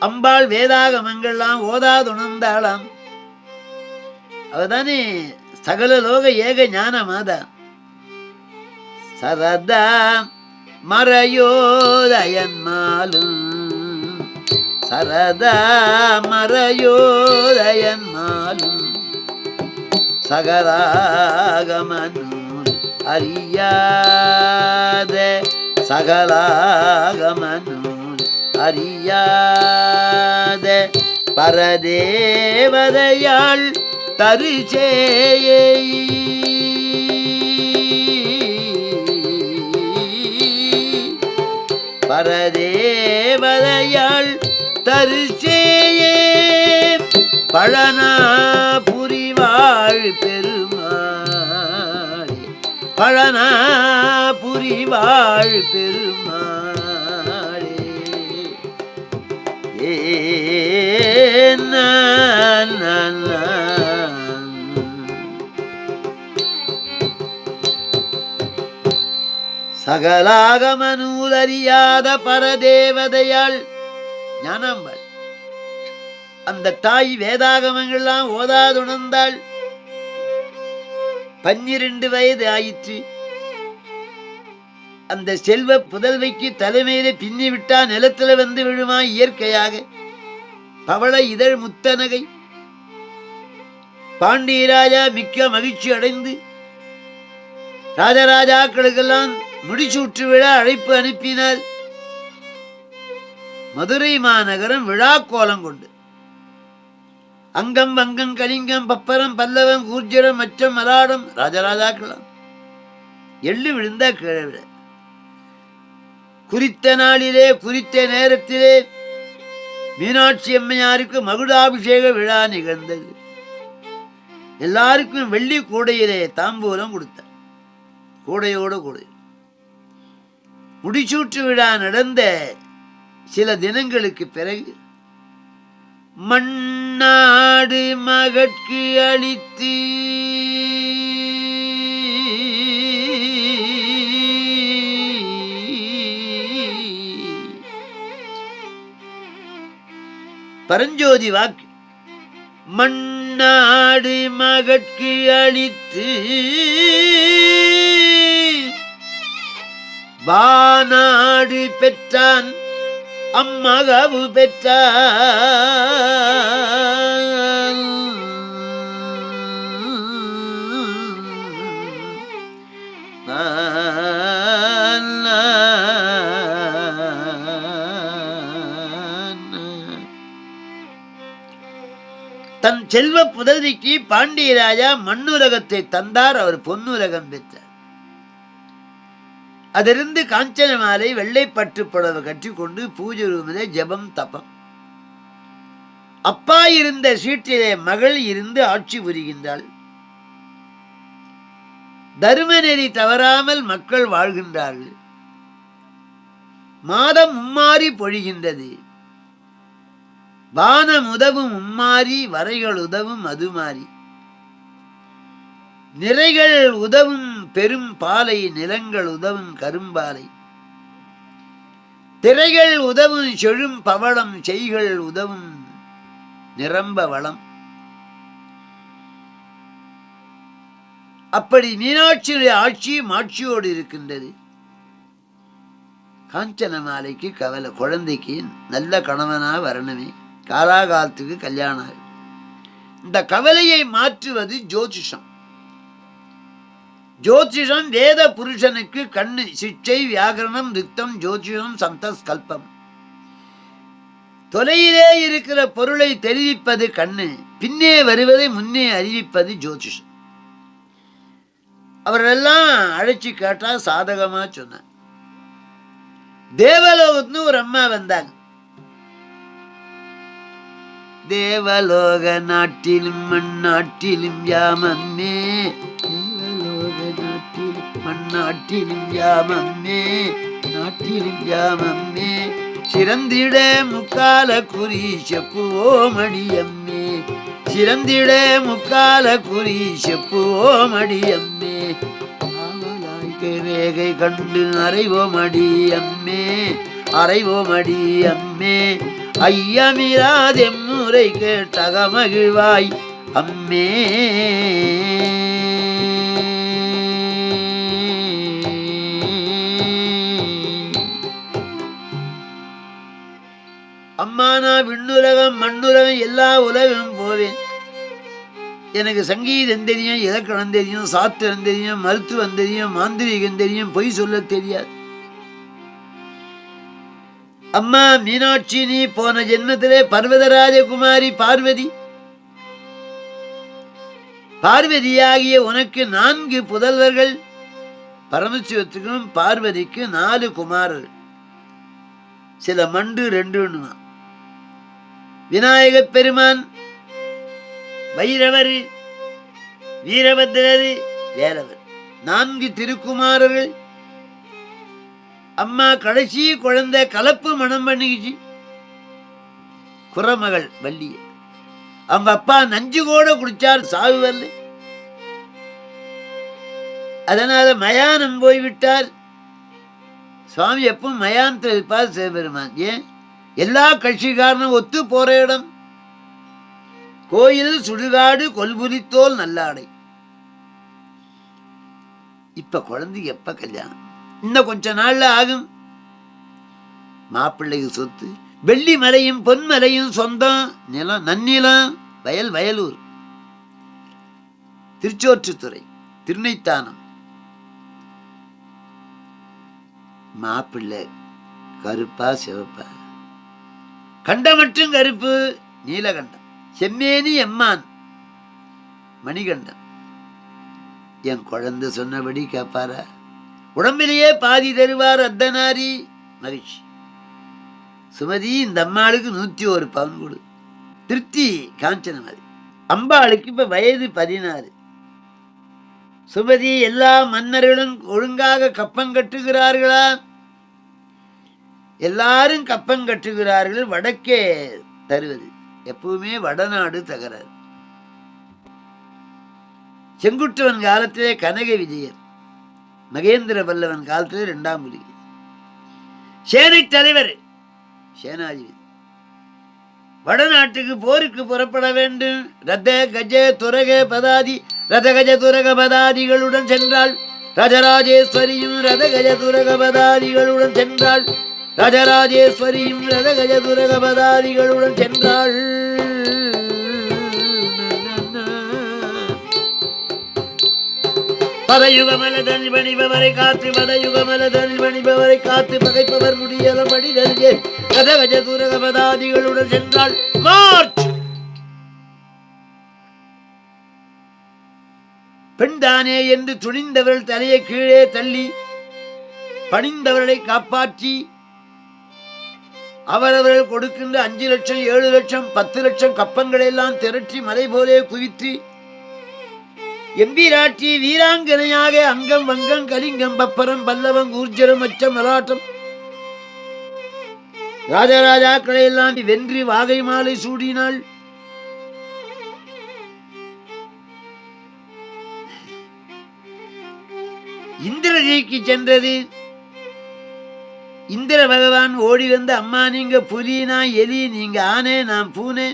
அம்பாள் வேதாகமங்கள்லாம் ஓதாதுணர்ந்தாளாம். அவதானே சகல லோக ஏக ஞான மாதா சரதா மறையோதயன்மாலும் சரதா மறையோதயன்மாலும் சகலாகமனூல் அறியாத சகலாகமனூல் அறியாத பரதேவதையாள் தருச்சேயை பரதேவதையாள் தருச்சேயே பழனா புரிவாழ் பெருமாளே பழனா புரிவாழ் பெருமாளே சகலாகம நூலறியாத பரதேவதையாள் ஞானாம்பாள் அந்த தாய் வேதாகமங்கள்லாம் ஓதாதுணர்ந்தாள் பன்னிரண்டு வயது ஆயிற்று. அந்த செல்வ புதல்வைக்கு தலைமையில பின்னி விட்டா நிலத்துல வந்து விழுமா இயற்கையாக? பவள இதழ் முத்தனகை. பாண்டியராஜா மிக்க மகிழ்ச்சி அடைந்து ராஜராஜாக்களுக்கெல்லாம் முடிசூற்று விழா அழைப்பு அனுப்பினார். மதுரை மாநகரம் விழா கோலம் கொண்டு. அங்கம் வங்கம் கலிங்கம் பப்பரம் பல்லவம் கூர்ஜரம் மச்சம் மலாடம் ராஜராஜாக்கலாம் எள்ளு விழுந்தா கீழே விழ. குறித்த நாளிலே குறித்த நேரத்திலே மீனாட்சி அம்மையாருக்கு மகுடாபிஷேக விழா நிகழ்ந்தது. எல்லாருக்கும் வெள்ளி கூடையிலே தாம்பூலம் கொடுத்தார். கூடையோடு கூடை. முடிசூற்று விழா நடந்த சில தினங்களுக்கு பிறகு மண்ணாடு மகட்கு அளித்து பரஞ்சோதி வாக்கு. மண்ணாடு மகட்கு அளித்து வானாடு பெற்றான் அம்மகவு பெற்றான். தன் செல்வ புதல்விக்கு பாண்டியராஜா மண்ணுலகத்தை தந்தார் அவர் பொன்னுலகம் பெற்றார். அதிலிருந்து காஞ்சன மாலை வெள்ளைப்பற்று புடவை கட்டிக்கொண்டு பூஜை ரூமிலே ஜெபம் தபம். அப்பா இருந்த சீட்டிலே மகள் இருந்து ஆட்சி புரிகின்றாள். தர்மநெறி தவறாமல் மக்கள் வாழ்கின்றார்கள். மாதம் மும்மாறி பொழிகின்றது. வானம் உதவும் உம்மாறி வரைகள் உதவும் அதுமாறி. நிறைகள் உதவும் பெரும் பாலை நிலங்கள் உதவும் கரும்பாலை. திரைகள் உதவும் செழும் பவளம் செய்கள் உதவும் நிரம்ப வளம். அப்படி மீனாட்சியுடைய ஆட்சி மாட்சியோடு இருக்கின்றது. காஞ்சன மாலைக்கு கவலை குழந்தைக்கு நல்ல கணவனா வரணுமே. காலாகாலத்துக்கு கல்யாணம் ஆகும். இந்த கவலையை மாற்றுவது ஜோதிஷம். ஜோதிஷம் வேத புருஷனுக்கு கண்ணு சிக்ஷை வியாகரணம் ரித்தம் ஜோதிஷம் சந்தஸ்கல்பம் தொலையிலே இருக்கிற பொருளை தெரிவிப்பது கண்ணு பின்னே வருவதை முன்னே அறிவிப்பது ஜோதிஷம். அவரெல்லாம் அழைச்சி கேட்டா சாதகமா சொன்னாங்க தேவலோகத்துன்னு ஒரு அம்மா வந்தாங்க. தேவலோக நாட்டிலும் மண்ணாட்டிலும் யாமம்மே. தேவலோக நாட்டிலும் மண்ணாட்டிலும் யாமம்மே. நாட்டிலும் யாமம்மே. சிறந்திட முக்கால குறி செப்புவோமடியம்மே சிறந்திட முக்கால குறி செப்புவோமடியம்மே ரேகை கண்டு அறைவோமடி அம்மே அறைவோமடி அம்மே ஐயமிராதெம்முறை கேட்டக மகிழ்வாய் அம்மே. அம்மானா விண்ணுலகம் மண்ணுலகம் எல்லா உலகம் போவேன். எனக்கு சங்கீதம் தெரியும் இலக்கணம் தெரியும் சாத்திரம் தெரியும் மருத்துவம் தெரியும் மாந்திரிகம் தெரியும் பொய் சொல்ல தெரியாது. அம்மா மீனாட்சி நீ போன ஜென்மத்திலே பர்வதராஜகுமாரி பார்வதி. பார்வதியாகிய உனக்கு நான்கு புதல்வர்கள் பரமசிவத்துக்கும் பார்வதிக்கு நாலு குமாரர்கள். சில மண்டு ரெண்டு விநாயக பெருமான் வைரவர் வீரபத்திரர் வேலவர். நான்கு திருக்குமாரர்கள் அம்மா கடைசி குழந்தை கலப்பு மனம் பண்ணிக்கிச்சு. குறமகள் வள்ளிய அவங்க அப்பா நஞ்சு கூட குடிச்சார் சாவு வரல. அதனால மயானம் போய்விட்டார். சுவாமி எப்பவும் மயானத்தில் இருப்பார் சிவபெருமான் ஏன்? எல்லா கட்சிக்காரனும் ஒத்து போற இடம். கோயில் சுடுகாடு கொல்புரித்தோல் நல்லாடை. இப்ப குழந்தைக்கு எப்ப கல்யாணம்? இன்னும் கொஞ்ச நாள்ல ஆகும். மாப்பிள்ளைக்கு சொத்து வெள்ளி மலையும் பொன்மலையும் சொந்தம் நிலம் நன்னிலம் வயல் வயலூர். திருச்சோற்றுத்துறை திருநைத்தானம் மாப்பிள்ளை கருப்பா சிவப்பா. கண்டமற்றும் கருப்பு நீலகண்டம். செம்மேனி எம்மான். மணிகண்டன் என் குழந்தை சொன்னபடி கேட்பாரா உடம்பிலேயே பாதி தருவார் அர்த்தநாரி. மகிழ்ச்சி. சுமதி இந்த அம்மாளுக்கு நூத்தி ஒரு பவுன் கொடு. திருப்தி காஞ்சனமதி அம்பாளுக்கு இப்ப வயது பதினாறு. சுமதி எல்லா மன்னர்களும் ஒழுங்காக கப்பம் கட்டுகிறார்களா? எல்லாரும் கப்பம் கட்டுகிறார்கள் வடக்கே தருவது. எப்பவுமே வடநாடு தகராறு. செங்குட்டுவன் காலத்திலே கனக விஜயன். மகேந்திர பல்லவன் காலத்தில் ரெண்டாம் புலி சேனை தலைவர் சேனாதிபதி. வடநாட்டுக்கு போருக்கு புறப்பட வேண்டும். ரத கஜ துரக பதாதி ரத கஜ துரக பதாதிகளுடன் சென்றாள் ராஜராஜேஸ்வரியும் ரத கஜ துரக பதாதிகளுடன் சென்றாள் ராஜராஜேஸ்வரியும் ரத கஜ துரக பதாதிகளுடன் சென்றாள் பதயுகமலதனில் பணிபவரை காத்து பதயுகமலதனில் பணிபவரை காத்து பகைப்பவர் முடியல படிதல்கே கதகஜ துரக பதாதிகளுடன் மார்ச்! பெண்தானே என்று துணிந்தவர்கள் தலையை கீழே தள்ளி பணிந்தவர்களை காப்பாற்றி அவரவர்கள் கொடுக்கின்ற அஞ்சு லட்சம் ஏழு லட்சம் பத்து லட்சம் கப்பங்களை எல்லாம் திரட்டி மலை போலே குவித்து எம்பிராட்சி வீராங்கனையாக அங்கம் வங்கம் கலிங்கம் பப்பரம் பல்லவம் ஊர்ஜரம் அச்சம் மலாட்டம் ராஜராஜாக்களை எல்லாம் வென்று வாகை மாலை சூடினாள். இந்திரஜிக்கு சென்றது. இந்திர பகவான் ஓடி வந்து அம்மா நீங்க புலி நான் எலி நீங்க ஆனே நான் பூனே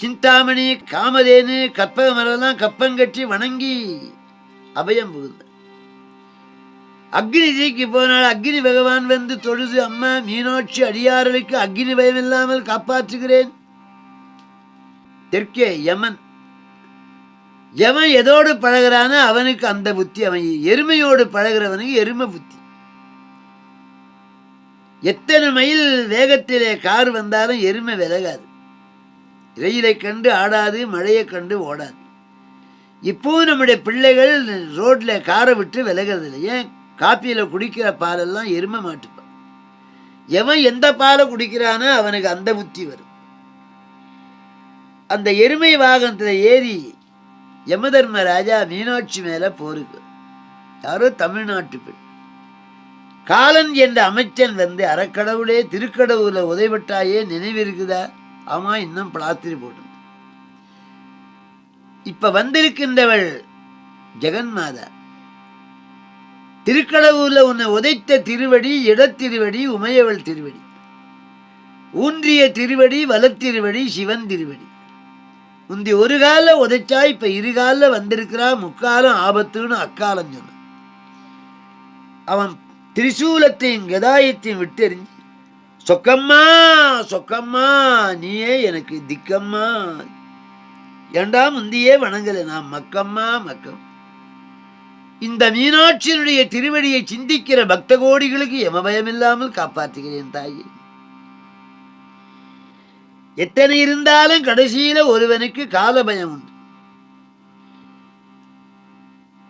சிந்தாமணி காமதேனு கற்பக மரம்லாம் கப்பங்கட்டி வணங்கி அபயம் புகுந்த. அக்னி தீக்கு போனால் அக்னி பகவான் வந்து தொழுது அம்மா மீனாட்சி அடியார்களுக்கு அக்னி பயம் இல்லாமல் காப்பாற்றுகிறேன். தெற்கே யமன். எவன் எதோடு பழகிறானோ அவனுக்கு அந்த புத்தி அவன் எருமையோடு பழகிறவனுக்கு எருமை புத்தி. எத்தனை மைல் வேகத்திலே கார் வந்தாலும் எருமை விலகாது. வெயிலை கண்டு ஆடாது மழையை கண்டு ஓடாது. இப்போவும் நம்முடைய பிள்ளைகள் ரோட்டில் காரை விட்டு விலகிறது இல்லை ஏன்? காப்பியில் குடிக்கிற பாலெல்லாம் எருமை மாட்டுப்பான் எவன் எந்த பாலை குடிக்கிறானோ அவனுக்கு அந்த புத்தி வரும். அந்த எருமை வாகனத்தில் ஏறி யமதர்ம ராஜா மீனாட்சி மேலே போருக்கு. யாரோ தமிழ்நாட்டு பெண். காலன் என்ற அமைச்சன் வந்து அறக்கடவுளே திருக்கடவுள உதைவிட்டாயே நினைவிருக்குதா ஆமா இன்னும் பிளாத்திரி போட்டு. இப்ப வந்திருக்கின்றவள் ஜெகன்மாதா திருக்கடவுர்ல உன்னை உதைத்த திருவடி இடத்திருவடி உமையவள் திருவடி ஊன்றிய திருவடி வலத்திருவடி சிவன் திருவடி. முந்தி ஒரு கால உதைச்சா இப்ப இரு கால வந்திருக்கிறா முக்காலம் ஆபத்துன்னு அக்காலம் சொன்னான். அவன் திரிசூலத்தையும் கதாயத்தையும் விட்டெறிஞ்சு சொக்கம்மா சொக்கம்மா நீயே எனக்கு திக்கம்மா. ஏண்டா முந்தியே வணங்கல நான் மக்கம்மா மக்கம். இந்த மீனாட்சியினுடைய திருவடியை சிந்திக்கிற பக்த கோடிகளுக்கு எமபயமில்லாமல் காப்பாற்றுகிறேன் தாயே. எத்தனை இருந்தாலும் கடைசியில ஒருவனுக்கு கால பயம் உண்டு.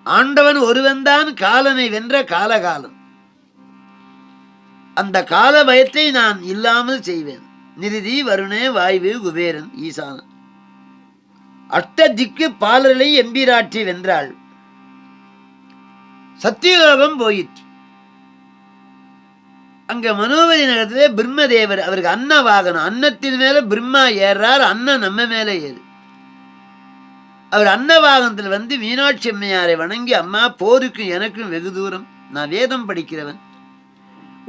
ஆண்டவன் ஒருவன்தான் காலனை வென்ற காலகாலம். அந்த கால பயத்தை நான் இல்லாமல் செய்வேன். நிருதி வருணே வாய்வு குபேரன் ஈசானன். அஷ்ட திக்கு பாலர்களை எம்பிராட்டி வென்றாள். சத்தியலோகம் போயிற்று. அங்க மனோபதி நகரத்திலே பிரம்மதேவர் அவருக்கு அன்ன வாகனம். அன்னத்தின் மேல பிரம்மா ஏறார் அண்ணன் நம்ம மேல ஏறு. அவர் அன்ன வாகனத்தில் வந்து மீனாட்சி அம்மையாரை வணங்கி அம்மா போருக்கும் எனக்கும் வெகு தூரம். நான் வேதம் படிக்கிறவன்.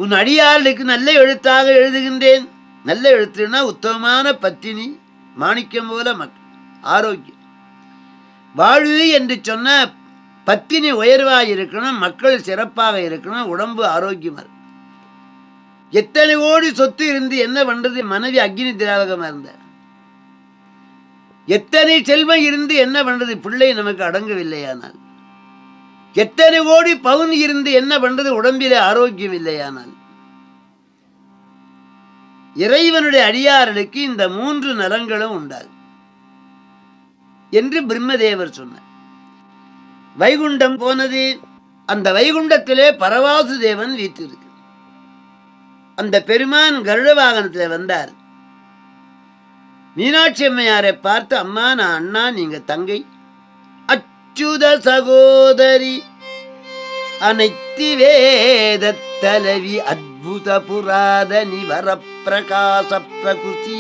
உன் அடியாளுக்கு நல்ல எழுத்தாக எழுதுகின்றேன். நல்ல எழுத்துனா உத்தமமான பத்தினி மாணிக்கம் போல மக் ஆரோக்கியம். வாழ்வு என்று சொன்ன பத்தினி உயர்வாக இருக்கணும் மக்கள் சிறப்பாக இருக்கணும் உடம்பு ஆரோக்கியமாக இருக்கும் எத்தனை கோடி சொத்து இருந்து என்ன பண்றது? மனைவி அக்னி திராவகமாக இருந்தார் எத்தனை செல்வம் இருந்து என்ன பண்றது? பிள்ளை நமக்கு அடங்கவில்லையானால். எத்தனை கோடி பவுன் இருந்து என்ன பண்றது? உடம்பிலே ஆரோக்கியம் இல்லையானால். இறைவனுடைய அடியாரனுக்கு இந்த மூன்று நலங்களும் உண்டாது என்று பிரம்மதேவர் சொன்னார். வைகுண்டம் போனது அந்த வைகுண்டத்திலே பரவாசு தேவன் வீற்றிருக்கு அந்த பெருமான் கருட வாகனத்தில் வந்தார். மீனாட்சி அம்மையாரை பார்த்து அம்மா நான் அண்ணா நீங்க தங்கை. அச்சுத சகோதரி அனைத்து வேத தலைவி அத்புத புராதனி வரப்பிரகாச பிரகுதி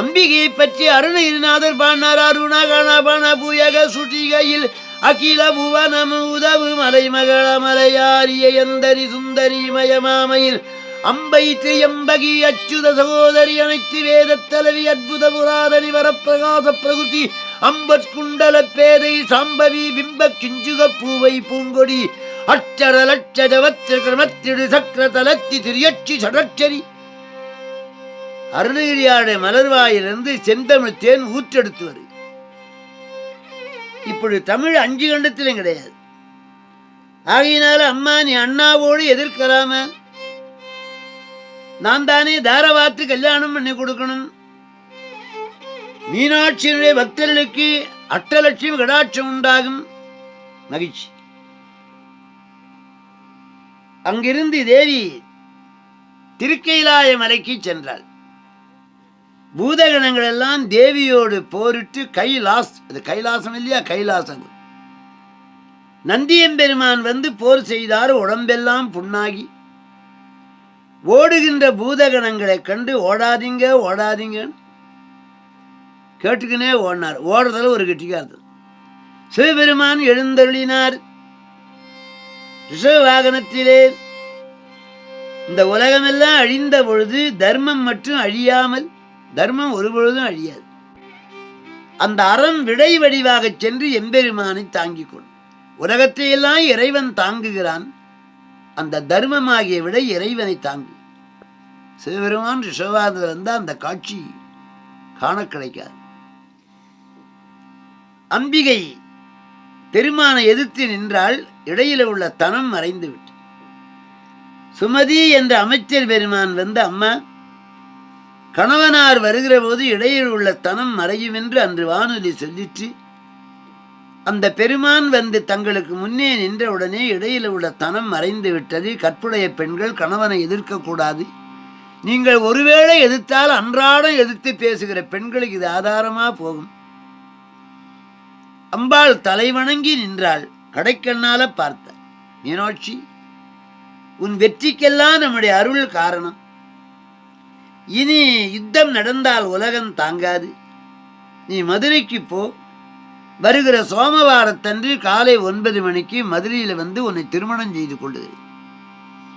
அம்பிகையை பற்றி அருணகிரிநாதர் பாடினார் அருணகணபண புயக சுட்டிகையில் அகில புவனம் உதவு மலை மகள மலையாரிய எந்தரி சுந்தரி மயமாமையில். அம்பை திரியம்பகி அச்சுத சகோதரி அனைத்து வேத தலைவி அற்புத புராதனி வரப்பிரகாச பிரகுதி அம்பற்குண்டல பேதை சாம்பவி பிம்ப கிஞ்சுக பூவை பூங்கொடி அச்சர லட்சஜவத்திர கிரமத்திடு சக்கர தலத்தி திரியட்சி சடச்சரி அருணகிரியாடைய மலர்வாயிலிருந்து செந்தமிழ் தேன் ஊற்றெடுத்து வரு. இப்படி தமிழ் அஞ்சு கண்டத்திலும் கிடையாது. ஆகையினால அம்மா நீ அண்ணாவோடு எதிர்க்கலாம? நான் தானே தாரவாத்து கல்யாணம் பண்ணி கொடுக்கணும்? மீனாட்சியினுடைய பக்தர்களுக்கு அட்டலட்சியம் கடாட்சம் உண்டாகும். மகிழ்ச்சி. அங்கிருந்து தேவி திருக்கைலாய மலைக்கு சென்றாள். பூதகணங்கள் எல்லாம் தேவியோடு போரிட்டு கைலாஸ் அது கைலாசம் இல்லையா? கைலாசம். நந்தியம்பெருமான் வந்து போர் செய்தார் உடம்பெல்லாம் புண்ணாகி. ஓடுகின்ற பூதகணங்களை கண்டு ஓடாதீங்க ஓடாதீங்க கேட்டுக்கினே ஓடினார். ஓடுறதுல ஒரு கெட்டிக்காரத்தில் சிவபெருமான் எழுந்தருளினார். ரிஷவாகனத்திலே இந்த உலகமெல்லாம் அழிந்த பொழுது தர்மம் மட்டும் அழியாமல் தர்மம் ஒரு பொழுதும் அழியாது. அந்த அறம் விடை வடிவாக சென்று எம்பெருமானை தாங்கிக் கொள்ளும் உலகத்தையெல்லாம் இறைவன் தாங்குகிறான். அந்த தர்மமாகிய விடை இறைவனை தாங்கு. சிவபெருமான் ரிஷவாதில் வந்தால் அந்த காட்சி காண கிடைக்காது. அம்பிகை பெருமானை எதிர்த்து நின்றால் இடையில உள்ள தனம் மறைந்து விட்டு சுமதி என்ற அமைச்சர் பெருமான் வந்து அம்மா கணவனார் வருகிற போது இடையில் உள்ள தனம் மறையும் என்று அன்று வானொலி சொல்லிற்று. அந்த பெருமான் வந்து தங்களுக்கு முன்னே நின்றவுடனே இடையில் உள்ள தனம் மறைந்து விட்டது. கற்புடைய பெண்கள் கணவனை எதிர்க்கக்கூடாது நீங்கள் ஒருவேளை எதிர்த்தால் அன்றாடம் எதிர்த்து பேசுகிற பெண்களுக்கு இது ஆதாரமாக போகும். அம்பாள் தலைவணங்கி நின்றாள். கடைக்கண்ணால பார்த்த. மீனாட்சி உன் வெற்றிக்கெல்லாம் நம்முடைய அருள் காரணம். இனி யுத்தம் நடந்தால் உலகம் தாங்காது. நீ மதுரைக்கு போ. வருகிற சோமவாரத்தன்று காலை ஒன்பது மணிக்கு மதுரையில் வந்து உன்னை திருமணம் செய்து கொள்ளுகிறேன்.